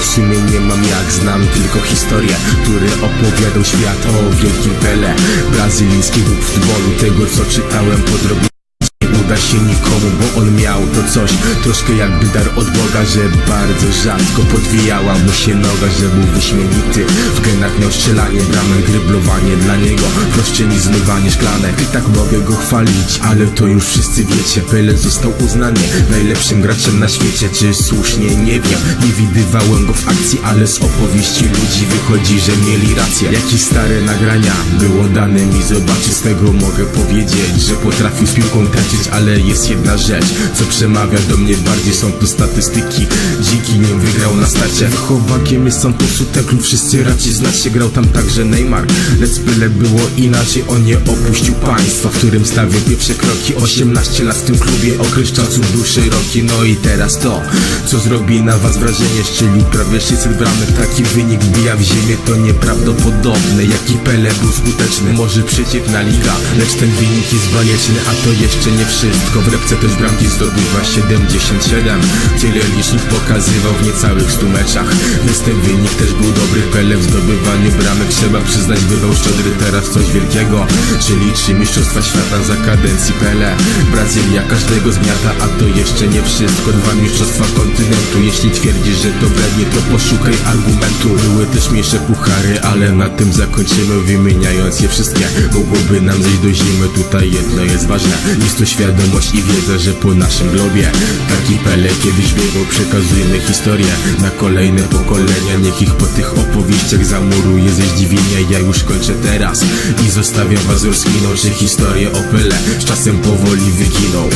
w sumie nie mam jak. Znam tylko historię, który opowiadał świat o wielkim Pele Brazylijski bóg futbolu, tego co czytałem podrobnie nie uda się nikomu, bo on miał to coś. Troszkę jakby dar od Boga, że bardzo rzadko podwijała mu się noga Że był wyśmienity, w genach miał strzelanie Bramę, gryblowanie dla niego. Proście niż zmywanie szklane I tak mogę go chwalić, ale to już wszyscy wiecie. Pele został uznany najlepszym graczem na świecie. Czy słusznie? Nie wiem, nie widywałem go w akcji Ale z opowieści ludzi wychodzi, że mieli rację. Jakieś stare nagrania było dane mi zobaczyć. Z tego mogę powiedzieć, że potrafił z piłką tańczyć Ale jest jedna rzecz, co przemawia do mnie bardziej. Są to statystyki, dziki nie wygrał na starcie. Chowakiem jest Santosu, ten klub wszyscy raczej znać się Grał tam także Neymar, lecz byle było inaczej On nie opuścił państwa, w którym stawiał pierwsze kroki. 18 lat w tym klubie, okres czasu był szeroki. No i teraz to, co zrobi na was wrażenie Szczelił prawie 600 bramek, taki wynik wbija w ziemię To nieprawdopodobne, jaki Pele był skuteczny Może przeciętna liga, lecz ten wynik jest bajeczny A to jeszcze nie wszystko, w repce też bramki zdobywa 77 Tyle licznik pokazywał w niecałych 100 meczach. Więc ten wynik też był dobry. Pele w zdobywaniu bramek Trzeba przyznać, bywał szczodry teraz coś wielkiego Czyli trzy mistrzostwa świata za kadencji Pele. Brazylia każdego zmiata, a to jeszcze nie wszystko. Dwa mistrzostwa kontynentu Jeśli twierdzisz, że to brednie, to poszukaj argumentu. Były też mniejsze puchary, ale na tym zakończymy Wymieniając je wszystkie. Mogłoby nam zejść do zimy Tutaj jedno jest ważne. Jest to świadomość i wiedza, że po naszym globie. Taki Pele kiedyś biegał Przekazujemy historię. Na kolejne pokolenia Niech ich po tych opowieściach zamuruje ze zdziwienia. Ja już kończę teraz i zostawiam was rozkminą Że historię o Pele. Z czasem powoli wyginą